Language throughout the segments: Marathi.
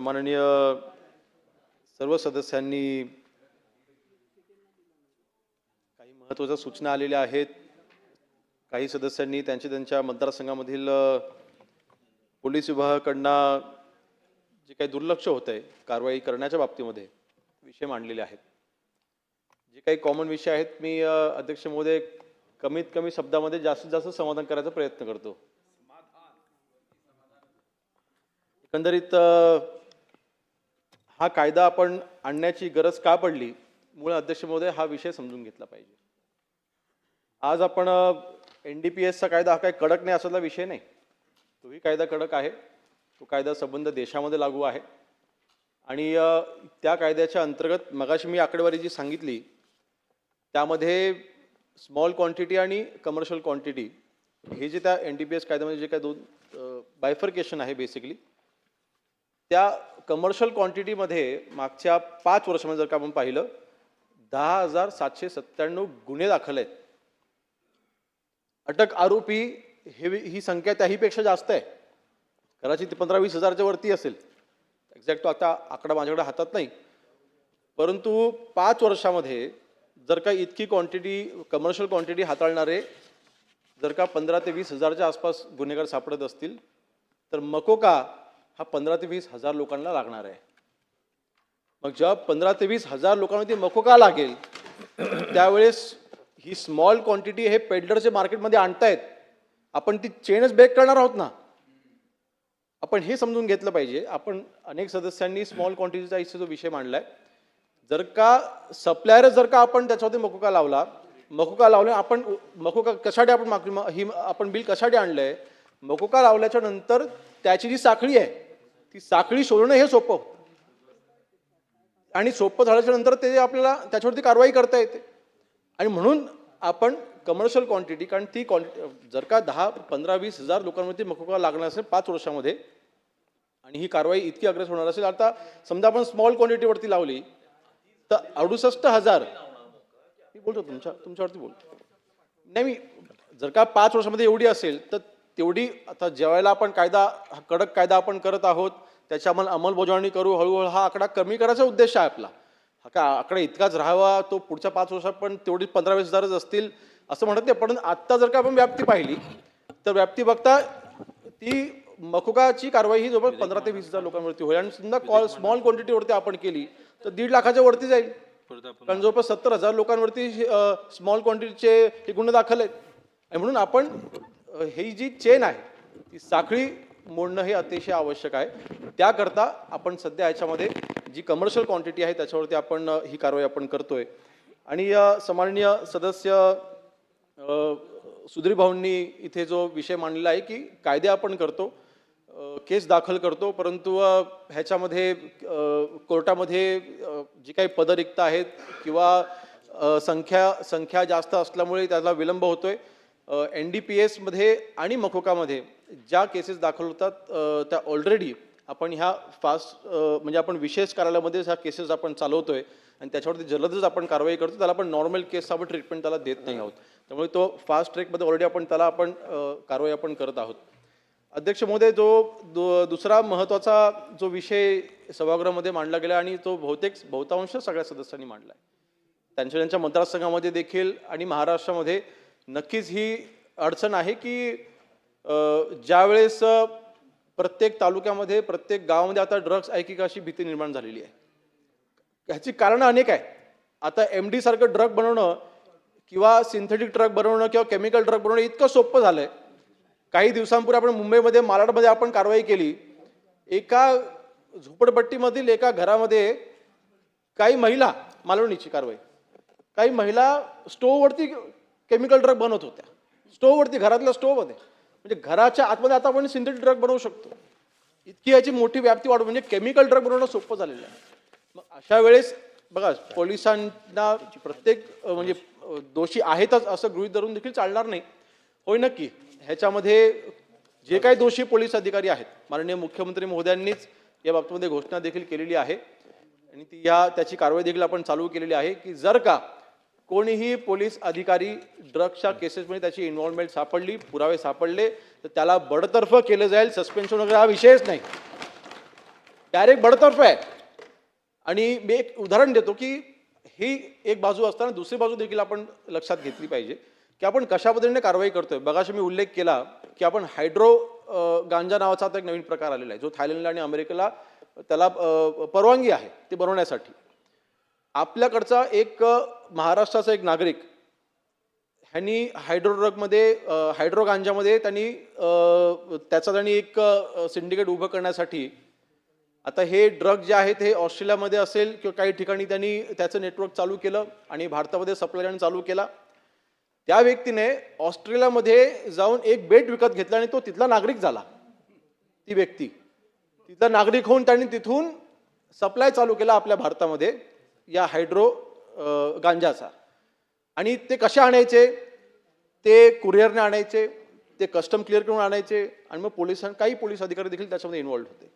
माननीय सर्व सदस्यांनी काही महत्त्वाच्या सूचना आलेल्या आहेत. काही सदस्यांनी त्यांच्या त्यांच्या मतदारसंघामधील पोलीस विभागाकडनं जे काही दुर्लक्ष होत आहे कारवाई करण्याच्या बाबतीमध्ये विषय मांडलेले आहेत. जे काही कॉमन विषय आहेत मी अध्यक्ष महोदय कमीत कमी शब्दामध्ये जास्तीत जास्त समाधान करायचा प्रयत्न करतो. एकंदरीत हा कायदा आपण आणण्याची गरज का पडली? मूळ अध्यक्ष महोदय हा विषय समजून घेतला पाहिजे. आज आपण एन डी पी एसचा कायदा हा काही कडक नाही असला विषय नाही. तोही कायदा कडक आहे. तो कायदा संबंध देशामध्ये लागू आहे. आणि त्या कायद्याच्या अंतर्गत मगाशी मी आकडेवारी जी सांगितली त्यामध्ये स्मॉल क्वांटिटी आणि कमर्शियल क्वांटिटी हे जे त्या एन डी पी एस कायद्यामध्ये जे काय दोन बायफर्केशन आहे बेसिकली त्या कमर्शियल क्वांटिटीमध्ये मागच्या पाच वर्षामध्ये जर का आपण पाहिलं दहा हजार सातशे सत्त्याण्णव गुन्हे दाखल आहेत. अटक आरोपी हे ही संख्या त्याहीपेक्षा जास्त आहे. कदाचित ती पंधरा वीस हजारच्या वरती असेल. एक्झॅक्ट तो आता आकडा माझ्याकडे हातात नाही. परंतु पाच वर्षामध्ये जर का इतकी क्वांटिटी कमर्शियल क्वांटिटी हाताळणारे जर का पंधरा ते वीस हजारच्या आसपास गुन्हेगार सापडत असतील तर मकोका हा पंधरा ते वीस हजार लोकांना लागणार आहे. मग जेव्हा पंधरा ते वीस हजार लोकांमध्ये मकोका लागेल? त्यावेळेस ही स्मॉल क्वांटिटी हे पेडलरचे मार्केटमध्ये आणतायत. आपण ती चेनच ब्रेक करणार आहोत ना? आपण हे समजून घेतलं पाहिजे. आपण अनेक सदस्यांनी स्मॉल क्वांटिटीचा इथे जो विषय मांडलाय जर का सप्लायर जर का आपण त्याच्यावरती मकोका लावला मकोका लावला आपण मकोका कशासाठी आपण मागणी ही आपण बिल कशासाठी आणलंय? मकोका लावल्याच्या नंतर त्याची जी साखळी आहे ती साखळी शोधणं हे सोपं आणि सोपं झाल्याच्यानंतर ते आपल्याला त्याच्यावरती कारवाई करता येते. आणि म्हणून आपण कमर्शियल क्वांटिटी कारण ती क्वांटिटी जर का दहा पंधरा वीस हजार लोकांवरती मकोका लागणार असेल पाच वर्षामध्ये आणि ही कारवाई इतकी अग्रेस होणार असेल आता समजा आपण स्मॉल क्वांटिटीवरती लावली तर अडुसष्ट हजार मी बोलतो तुमच्या तुमच्यावरती बोलतो. नाही मी जर का पाच वर्षामध्ये एवढी असेल तर तेवढी आता ज्यावेळेला आपण कायदा कडक कायदा आपण करत आहोत त्याची आपण अंमलबजावणी करू हळूहळू हा आकडा कमी करायचा उद्देश आहे आपला. हा का आकडा इतकाच राहावा तो पुढच्या पाच वर्षात पण तेवढी पंधरा वीस हजारच असतील असं म्हणत नाही पण आत्ता जर का आपण व्याप्ती पाहिली तर व्याप्ती बघता ती मकुकाची कारवाई ही जवळ पंधरा ते वीस हजार लोकांवरती होईल आणि समजा कॉल स्मॉल क्वांटिटीवरती आपण केली तर दीड लाखाच्या वरती जाईल. कारण जवळपास सत्तर हजार लोकांवरती स्मॉल क्वांटिटीचे हे गुन्हे दाखल आहेत. आणि म्हणून आपण ही जी चेन आहे ती साखळी मोडणं हे अतिशय आवश्यक आहे. त्याकरता आपण सध्या याच्यामध्ये जी कमर्शियल क्वांटिटी आहे त्याच्यावरती आपण ही कारवाई आपण करतोय. आणि अ, सन्माननीय सदस्य सुधीरभाऊंनी सुधीर भाऊंनी इथे जो विषय मांडलेला आहे की कायदे आपण करतो केस दाखल करतो परंतु ह्याच्यामध्ये कोर्टामध्ये जी काही पदरिक्त आहेत किंवा संख्या संख्या जास्त असल्यामुळे त्याला विलंब होतोय. एन डी पी एसमध्ये आणि मकोकामध्ये ज्या केसेस दाखल होतात त्या ऑलरेडी आपण ह्या फास्ट म्हणजे आपण विशेष कार्यालयामध्ये ह्या केसेस आपण चालवतो आहे आणि त्याच्यावरती जलदच आपण कारवाई करतो त्याला आपण नॉर्मल केस आपण ट्रीटमेंट त्याला देत नाही आहोत. त्यामुळे तो फास्ट ट्रॅकमध्ये ऑलरेडी आपण त्याला आपण कारवाई आपण करत आहोत. अध्यक्ष महोदय जो दु- दुसरा महत्त्वाचा जो विषय सभागृहामध्ये मांडला गेला आणि तो बहुतेक बहुतांश सगळ्या सदस्यांनी मांडला आहे. त्यांच्या त्यांच्या मतदारसंघामध्ये देखील आणि महाराष्ट्रामध्ये नक्कीच ही अडचण आहे की ज्यावेळेस प्रत्येक तालुक्यामध्ये प्रत्येक गावामध्ये आता ड्रग्ज ऐकिका अशी भीती निर्माण झालेली आहे. ह्याची कारणं अनेक आहे आता एम डी सारखं ड्रग बनवणं किंवा सिंथेटिक ड्रग बनवणं किंवा केमिकल ड्रग बनवणं इतकं सोपं आहे काही दिवसांपूर्वी आपण मुंबईमध्ये मालाडमध्ये आपण कारवाई केली. एका झोपडपट्टीमधील एका घरामध्ये काही महिला मालवणीची कारवाई. काही महिला स्टोववरती केमिकल ड्रग बनवत होत्या. स्टोववरती घरातल्या स्टोवमध्ये. म्हणजे घराच्या आतमध्ये आता आपण सिंथेटिक ड्रग बनवू शकतो. इतकी याची मोठी व्याप्ती वाढ म्हणजे केमिकल ड्रग बनवणं सोपं झालेलं आहे. मग अशा वेळेस बघा पोलिसांना प्रत्येक म्हणजे दोषी आहेतच असं गृहित धरून देखील चालणार नाही. होय नक्की. ह्याच्यामध्ये जे काही दोषी पोलीस अधिकारी आहेत माननीय मुख्यमंत्री महोदयांनीच या बाबतीमध्ये घोषणा देखील केलेली आहे. आणि ती या त्याची कारवाई देखील आपण चालू केलेली आहे की जर का कोणीही पोलीस अधिकारी ड्रग्सच्या केसेसमध्ये त्याची इन्व्हॉल्वमेंट सापडली पुरावे सापडले तर त्याला बडतर्फ केलं जाईल. सस्पेन्शन वगैरे हा विषयच नाही. डायरेक्ट बडतर्फ आहे. आणि मी एक उदाहरण देतो की ही एक बाजू असताना दुसरी बाजू देखील आपण लक्षात घेतली पाहिजे की आपण कशा पद्धतीने कारवाई करतोय. बघाशी मी उल्लेख केला की आपण हायड्रो गांजा नावाचा आता एक नवीन प्रकार आलेला आहे जो थायलंडला आणि अमेरिकेला त्याला परवानगी आहे ते बनवण्यासाठी. आपल्याकडचा एक महाराष्ट्राचा एक नागरिक ह्यांनी हायड्रोड्रगमध्ये हायड्रो गांजामध्ये त्यांनी त्याचा त्यांनी एक सिंडिकेट उभं करण्यासाठी आता हे ड्रग जे आहेत हे ऑस्ट्रेलियामध्ये असेल किंवा काही ठिकाणी त्यांनी त्याचं नेटवर्क चालू केलं आणि भारतामध्ये सप्लाय करणे चालू केला त्या व्यक्तीने ऑस्ट्रेलियामध्ये जाऊन एक बेट विकत घेतला आणि तो तिथला नागरिक झाला. ती व्यक्ती. तिथला नागरिक होऊन त्यांनी तिथून सप्लाय चालू केला आपल्या भारतामध्ये. या हायड्रो गांजाचा. आणि ते कसे आणायचे? ते कुरिअरने आणायचे ते कस्टम क्लिअर करून आणायचे आणि मग पोलिसां काही पोलीस अधिकारी देखील त्याच्यामध्ये इन्व्हॉल्ड होते.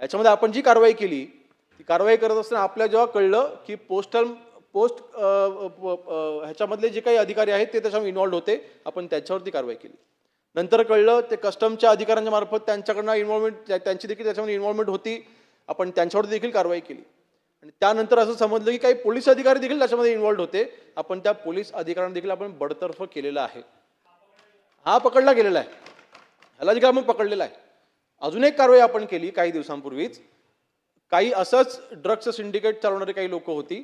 याच्यामध्ये आपण जी कारवाई केली ती कारवाई करत असताना आपल्या जेव्हा कळलं की पोस्टल पोस्ट ह्याच्यामधले जे काही अधिकारी आहेत ते त्याच्यामध्ये इन्व्हॉल्ड होते आपण त्याच्यावरती कारवाई केली. नंतर कळलं ते कस्टमच्या अधिकाऱ्यांच्या मार्फत त्यांच्याकडनं इन्व्हॉल्वमेंट त्यांची देखील त्याच्यामध्ये इन्व्हॉल्वमेंट होती आपण त्यांच्यावरती देखील कारवाई केली. आणि त्यानंतर असं समजलं की काही पोलीस अधिकारी देखील त्याच्यामध्ये इन्वॉल्ड होते. आपण त्या पोलीस अधिकाऱ्यांना देखील आपण बडतर्फ केलेलं आहे. हा पकडला गेलेला आहे. ह्याला देखील आपण पकडलेला आहे. अजून एक कारवाई आपण केली काही दिवसांपूर्वीच. काही असंच ड्रग्स सिंडिकेट चालवणारी काही लोक होती.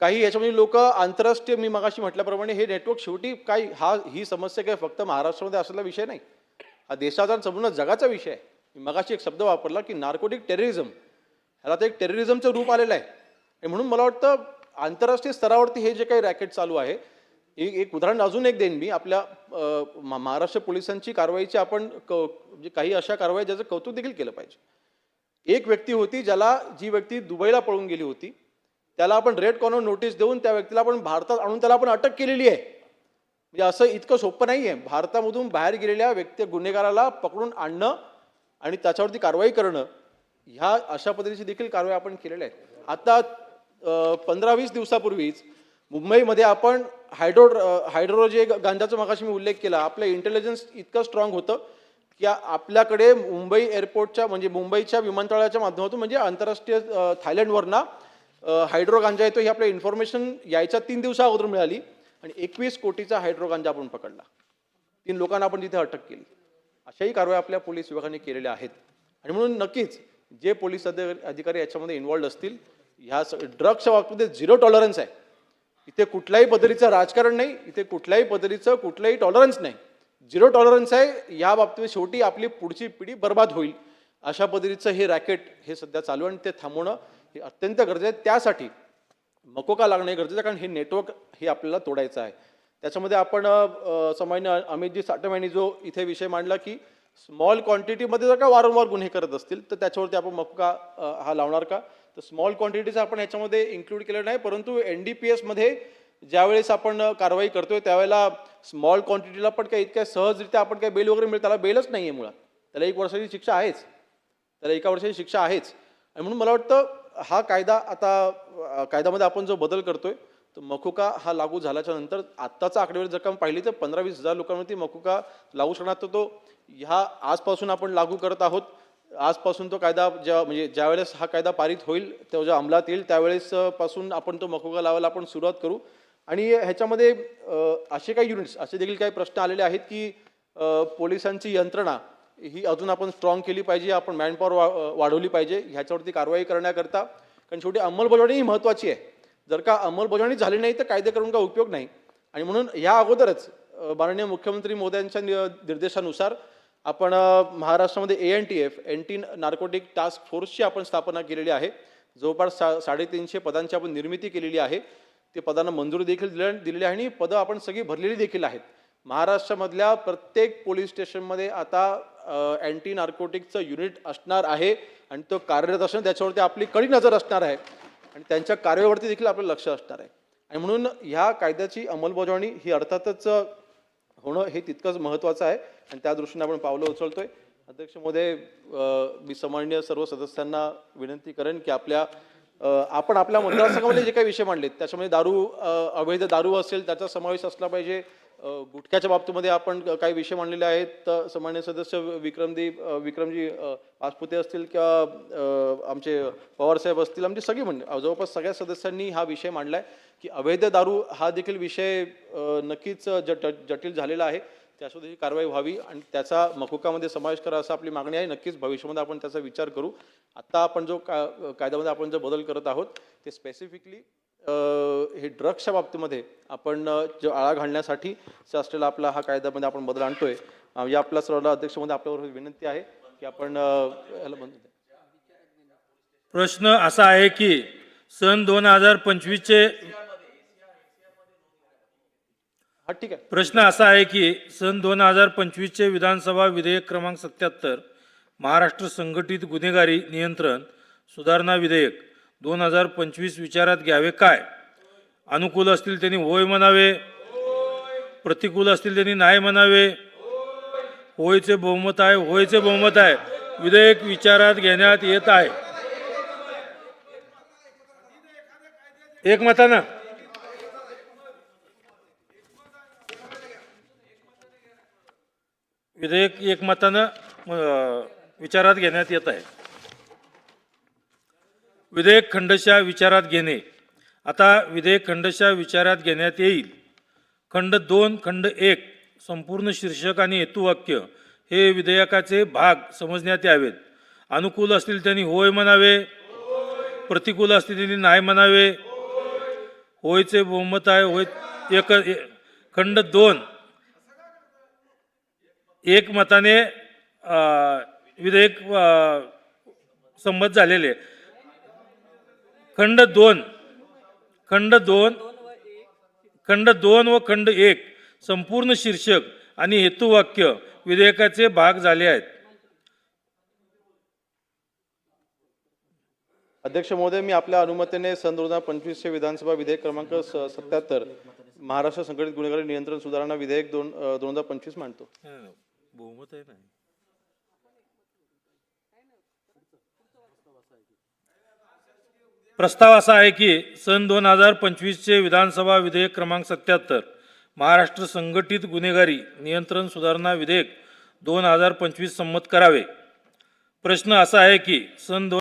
काही याच्यामध्ये लोक आंतरराष्ट्रीय मी मगाशी म्हटल्याप्रमाणे हे नेटवर्क शेवटी काही हा ही समस्या काय फक्त महाराष्ट्रामध्ये असलेला विषय नाही. हा देशाचा संपूर्ण जगाचा विषय आहे. मी मगाशी एक शब्द वापरला की नार्कोटिक टेररिझम आता एक टेररिझमचं रूप आलेलं आहे. म्हणून मला वाटतं आंतरराष्ट्रीय स्तरावरती हे जे काही रॅकेट चालू आहे एक एक उदाहरण अजून एक देईन मी. आपल्या महाराष्ट्र पोलिसांची कारवाईची आपण क म्हणजे काही अशा कारवाई ज्याचं कौतुक देखील केलं पाहिजे. एक व्यक्ती होती ज्याला जी व्यक्ती दुबईला पळून गेली होती त्याला आपण रेड कॉर्नर नोटीस देऊन त्या व्यक्तीला आपण भारतात आणून त्याला आपण अटक केलेली आहे. म्हणजे असं इतकं सोपं नाही आहे भारतामधून बाहेर गेलेल्या व्यक्ती गुन्हेगाराला पकडून आणणं आणि त्याच्यावरती कारवाई करणं ह्या अशा पद्धतीची देखील कारवाई आपण केलेल्या आहेत आता पंधरा वीस दिवसापूर्वीच मुंबईमध्ये आपण हायड्रो हायड्रो जे गांजाचा मगाशी मी उल्लेख केला आपलं इंटेलिजन्स इतकं स्ट्रॉंग होतं की आपल्याकडे मुंबई एअरपोर्टच्या म्हणजे मुंबईच्या विमानतळाच्या माध्यमातून म्हणजे आंतरराष्ट्रीय थायलंडवरना हायड्रो गांजा येतो ही आपल्या इन्फॉर्मेशन यायच्या तीन दिवसा अगोदर मिळाली आणि एकवीस कोटीचा हायड्रो गांजा आपण पकडला. तीन लोकांना आपण तिथे अटक केली. अशाही कारवाई आपल्या पोलीस विभागाने केलेल्या आहेत. आणि म्हणून नक्कीच जे पोलीस अधिकारी अधिकारी याच्यामध्ये इन्वॉल्ड असतील ह्या ड्रग्सच्या बाबतीत झिरो टॉलरन्स आहे. इथे कुठल्याही पद्धतीचं राजकारण नाही इथे कुठल्याही पद्धतीचं कुठलंही टॉलरन्स नाही. झिरो टॉलरन्स आहे या बाबतीत शेवटी आपली पुढची पिढी बर्बाद होईल. अशा पद्धतीचं हे रॅकेट हे सध्या चालू आहे आणि ते थांबवणं हे अत्यंत गरजेचं आहे. त्यासाठी मकोका लागणं हे गरजेचं आहे कारण हे नेटवर्क हे आपल्याला तोडायचं आहे. त्याच्यामध्ये आपण समान्य अमितजी साटम यांनी जो इथे विषय मांडला की स्मॉल क्वांटिटीमध्ये जर का वारंवार गुन्हे करत असतील तर त्याच्यावरती आपण मक्का हा लावणार का? तर स्मॉल क्वांटिटीचा आपण याच्यामध्ये इन्क्लूड केलं नाही परंतु एन डी पी एसमध्ये ज्यावेळेस आपण कारवाई करतोय त्यावेळेला स्मॉल क्वांटिटीला पण काही इतक्या सहजरित्या आपण काही बेल वगैरे मिळत त्याला बेलच नाही आहे मुळात. त्याला एक वर्षाची शिक्षा आहेच. त्याला एका वर्षाची शिक्षा आहेच. आणि म्हणून मला वाटतं हा कायदा आता कायद्यामध्ये आपण जो बदल करतोय तर मकुका हा लागू झाल्याच्यानंतर आत्ताचा आकडेवारी जर का पाहिली तर पंधरा वीस हजार लोकांवरती मकुका लागू शकणार. तर तो ह्या आजपासून आपण लागू करत आहोत. आजपासून तो कायदा ज्या म्हणजे ज्यावेळेस हा कायदा पारित होईल तो जेव्हा अंमलात येईल त्यावेळेस पासून आपण तो मकुका लावायला आपण सुरुवात करू. आणि ह्याच्यामध्ये असे काही युनिट्स असे देखील काही प्रश्न आलेले आहेत की पोलिसांची यंत्रणा ही अजून आपण स्ट्रॉंग केली पाहिजे आपण मॅनपॉवर वा वाढवली पाहिजे ह्याच्यावरती कारवाई करण्याकरता. कारण शेवटी अंमलबजावणी ही महत्त्वाची आहे. जर का अंमलबजावणी झाली नाही तर कायदे करून का उपयोग नाही? आणि म्हणून या अगोदरच माननीय मुख्यमंत्री मोद्यांच्या नि- निर्देशानुसार आपण महाराष्ट्रामध्ये A N T F anti narcotic task फोर्सची आपण स्थापना केलेली आहे. जवळपास सा साडेतीनशे पदांची आपण निर्मिती केलेली आहे. ते पदांना मंजुरी देखील दिल्या दिलेली आहे आणि पदं आपण सगळी भरलेली देखील आहेत. महाराष्ट्रामधल्या प्रत्येक पोलीस स्टेशनमध्ये आता अँटी नार्कोटिकचं युनिट असणार आहे आणि तो कार्यरत असणं त्याच्यावरती आपली कडी नजर असणार आहे. आणि त्यांच्या कार्यवरती देखील आपलं लक्ष असणार आहे. आणि म्हणून ह्या कायद्याची अंमलबजावणी ही अर्थातच होणं हे तितकंच महत्त्वाचं आहे. आणि त्या दृष्टीने आपण पावलं उचलतोय. अध्यक्ष महोदय मी सन्माननीय सर्व सदस्यांना विनंती करेन की आपल्या आपण आपल्या मतदारसंघामध्ये जे काही विषय मांडलेत त्याच्यामध्ये दारू अवैध दारू असेल त्याचा समावेश असला पाहिजे. गुटख्याच्या बाबतीमध्ये आपण काही विषय मांडलेले आहेत. तर सामान्य सदस्य विक्रमदी विक्रमजी पासपुते असतील किंवा आमचे पवारसाहेब असतील आमची सगळी म्हणजे जवळपास सगळ्या सदस्यांनी हा विषय मांडलाय की अवैध दारू हा देखील विषय नक्कीच जट जटिल झालेला आहे. त्यासाठी कारवाई व्हावी आणि त्याचा मकुकामध्ये समावेश करा असं आपली मागणी आहे. नक्कीच भविष्यामध्ये आपण त्याचा विचार करू. आत्ता आपण जो का कायद्यामध्ये आपण जो बदल करत आहोत ते स्पेसिफिकली हे ड्रग्सच्या बाबतीमध्ये आपण जो आळा घालण्यासाठी असलेला आपला हा कायद्यामध्ये आपण बदल आणतोय या आपल्या सर्व अध्यक्षमध्ये आपल्यावर विनंती आहे की आपण याला बंद प्रश्न असा आहे की सन दोन हजार पंचवीसचे हा ठीक आहे. प्रश्न असा आहे की सन दोन हजार पंचवीसचे विधानसभा विधेयक क्रमांक सत्याहत्तर महाराष्ट्र संघटित गुन्हेगारी नियंत्रण सुधारणा विधेयक दोन हजार पंचवीस विचारात घ्यावे काय? अनुकूल असतील त्यांनी होय म्हणावे. प्रतिकूल असतील त्यांनी नाही म्हणावे. होयचे बहुमत आहे होयचे बहुमत आहे. विधेयक विचारात घेण्यात येत आहे. एकमतानं? विधेयक एकमतानं विचारात घेण्यात येत आहे. विधेयक खंडशा विचारात घेणे. आता विधेयक खंडशा विचारात घेण्यात येईल. खंड दोन खंड एक संपूर्ण शीर्षक आणि हेतुवाक्य हे विधेयकाचे भाग समजण्यात यावेत. अनुकूल असतील त्यांनी होय म्हणावे. प्रतिकूल असतील त्यांनी नाही म्हणावे. होयचे बहुमत आहे होय एक खंड दोन. एक मताने विधेयक संमत झालेले. आहे. खंड दोन खंड दोन खंड दोन व खंड एक संपूर्ण शीर्षक आणि हेतुवाक्य विधेयकाचे भाग झाले आहेत. अध्यक्ष महोदय मी आपल्या अनुमतीने सन दोन हजार पंचवीसचे विधानसभा विधेयक क्रमांक स- सत्याहत्तर महाराष्ट्र संघटित गुन्हेगारी नियंत्रण सुधारणा विधेयक दोन दोन हजार पंचवीस मांडतो. बहुमत आहे ना प्रस्ताव असा आहे की सन दोन हजार पंचवीसचे विधानसभा विधेयक क्रमांक सत्याहत्तर महाराष्ट्र संघटित गुन्हेगारी नियंत्रण सुधारणा विधेयक दोन हजार पंचवीस संमत करावे. प्रश्न असा आहे की सन दोन